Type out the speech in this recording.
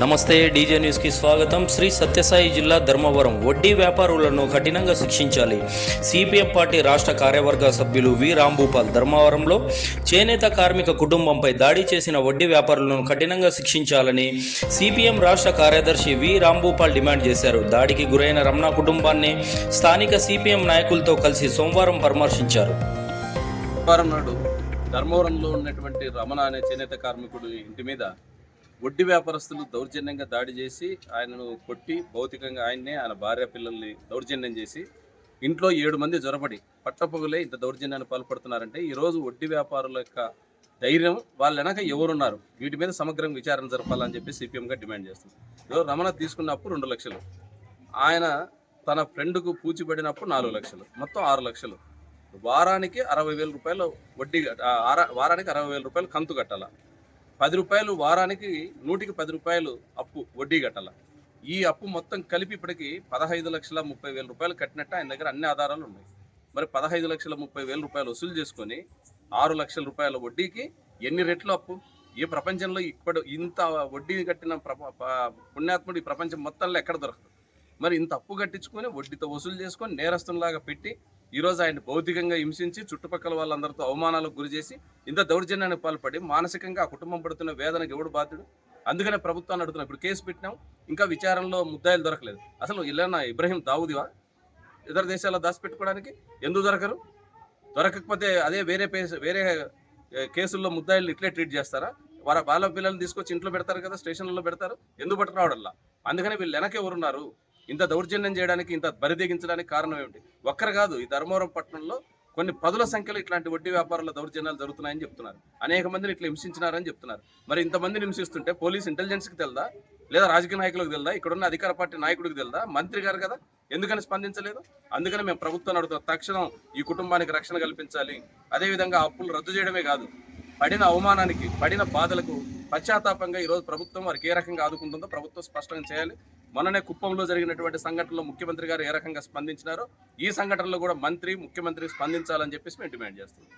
నమస్తే డీజే న్యూస్కి స్వాగతం. శ్రీ సత్యసాయి జిల్లా ధర్మవరం. వడ్డీ వ్యాపారులను కఠినంగా శిక్షించాలి. సిపిఎం పార్టీ రాష్ట్ర కార్యవర్గ సభ్యులు వి. రాంభూపాల్ ధర్మవరంలో చేనేత కార్మిక కుటుంబంపై దాడి చేసిన వడ్డీ వ్యాపారులను కఠినంగా శిక్షించాలని సిపిఎం రాష్ట్ర కార్యదర్శి వి. రాంభూపాల్ డిమాండ్ చేశారు. దాడికి గురైన రమణ కుటుంబాన్ని స్థానిక సిపిఎం నాయకులతో కలిసి సోమవారం పరామర్శించారు. ధర్మవరంలో ఉన్నటువంటి రమణ అనే చేనేత కార్మికుడు ఇంటి మీద వడ్డీ వ్యాపారస్తులు దౌర్జన్యంగా దాడి చేసి ఆయనను కొట్టి భౌతికంగా ఆయన్నే ఆయన భార్య పిల్లల్ని దౌర్జన్యం చేసి ఇంట్లో ఏడు మంది జ్వరపడి పట్టపగులే ఇంత దౌర్జన్యాన్ని పాల్పడుతున్నారంటే ఈరోజు వడ్డీ వ్యాపారుల యొక్క ధైర్యం వాళ్ళ వెనక ఎవరున్నారు? వీటి మీద సమగ్రంగా విచారణ జరపాలని చెప్పి సిపిఎంగా డిమాండ్ చేస్తుంది ఈరోజు రమణ తీసుకున్నప్పుడు రెండు లక్షలు. ఆయన తన ఫ్రెండ్కు పూచిపడినప్పుడు నాలుగు లక్షలు. మొత్తం ఆరు లక్షలు. వారానికి అరవై వేల రూపాయలు వడ్డీ వారానికి అరవై వేల రూపాయలు కంతు కట్టాలా? పది రూపాయలు వారానికి నూటికి పది రూపాయలు అప్పు వడ్డీ కట్టాల. ఈ అప్పు మొత్తం కలిపి ఇప్పటికి పదహైదు లక్షల ముప్పై వేల రూపాయలు కట్టినట్టు ఆయన దగ్గర అన్ని ఆధారాలు ఉన్నాయి. మరి పదహైదు లక్షల ముప్పై వేల రూపాయలు వసూలు చేసుకొని ఆరు లక్షల రూపాయల వడ్డీకి ఎన్ని రెట్లు అప్పు? ఏ ప్రపంచంలో ఇప్పుడు ఇంత వడ్డీని కట్టిన ప్రప- పుణ్యాత్ముడు ఈ ప్రపంచం మొత్తంలో ఎక్కడ దొరకదు. మరి ఇంత అప్పు కట్టించుకొని వడ్డీతో వసూలు చేసుకొని నేరస్తునిలాగా పెట్టి ఈరోజు ఆయన భౌతికంగా హింసించి చుట్టుపక్కల వాళ్ళందరితో అవమానాలకు గురి చేసి ఇంత దౌర్జన్యానికి పాల్పడి మానసికంగా ఆ కుటుంబం పడుతున్న వేదనకు ఎవడు బాధ్యుడు? అందుకనే ప్రభుత్వాన్ని అడుగుతున్నాం. ఇప్పుడు కేసు పెట్టినాం. ఇంకా విచారణలో ముద్దాయిలు దొరకలేదు. అసలు ఇలానా ఇబ్రహీం దావుదివా? ఇతర దేశాల్లో దాచిపెట్టుకోవడానికి ఎందుకు దొరకరు? దొరకకపోతే అదే వేరే పేస్ వేరే కేసుల్లో ముద్దాయిలు ఇట్లే ట్రీట్ చేస్తారా? వాళ్ళ వాళ్ళ పిల్లల్ని తీసుకొచ్చి ఇంట్లో పెడతారు కదా స్టేషన్లలో పెడతారు. ఎందుకు పట్టుకురావడల్లా అందుకని వీళ్ళు వెనక ఎవరున్నారు? ఇంత దౌర్జన్యం చేయడానికి ఇంత బరిదెగించడానికి కారణం ఏమిటి? ఒక్కరు కాదు ఈ ధర్మవరం పట్టణంలో కొన్ని పదుల సంఖ్యలో ఇట్లాంటి వడ్డీ వ్యాపారాల దౌర్జన్యాలు జరుగుతున్నాయని చెప్తున్నారు. అనేక మందిని ఇట్లా హింసించినారని చెప్తున్నారు. మరి ఇంతమందిని హింసిస్తుంటే పోలీస్ ఇంటెలిజెన్స్కి తెలుదా? లేదా రాజకీయ నాయకులకు తెలుదా? ఇక్కడ ఉన్న అధికార పార్టీ నాయకుడికి తెలుదా? మంత్రి గారు కదా? ఎందుకని స్పందించలేదు? అందుకని మేము ప్రభుత్వం అడుగుతాం తక్షణం ఈ కుటుంబానికి రక్షణ కల్పించాలి. అదేవిధంగా అప్పులు రద్దు చేయడమే కాదు పడిన అవమానానికి పడిన బాధలకు పశ్చాత్తాపంగా ఈరోజు ప్రభుత్వం వారికి ఏ రకంగా ఆదుకుంటుందో ప్రభుత్వం స్పష్టంగా చేయాలి. మొన్ననే కుప్పంలో జరిగినటువంటి సంఘటనలో ముఖ్యమంత్రి గారు ఏ రకంగా స్పందించినారో ఈ సంఘటనలో కూడా మంత్రి ముఖ్యమంత్రి స్పందించాలని చెప్పేసి మేము డిమాండ్ చేస్తున్నాం.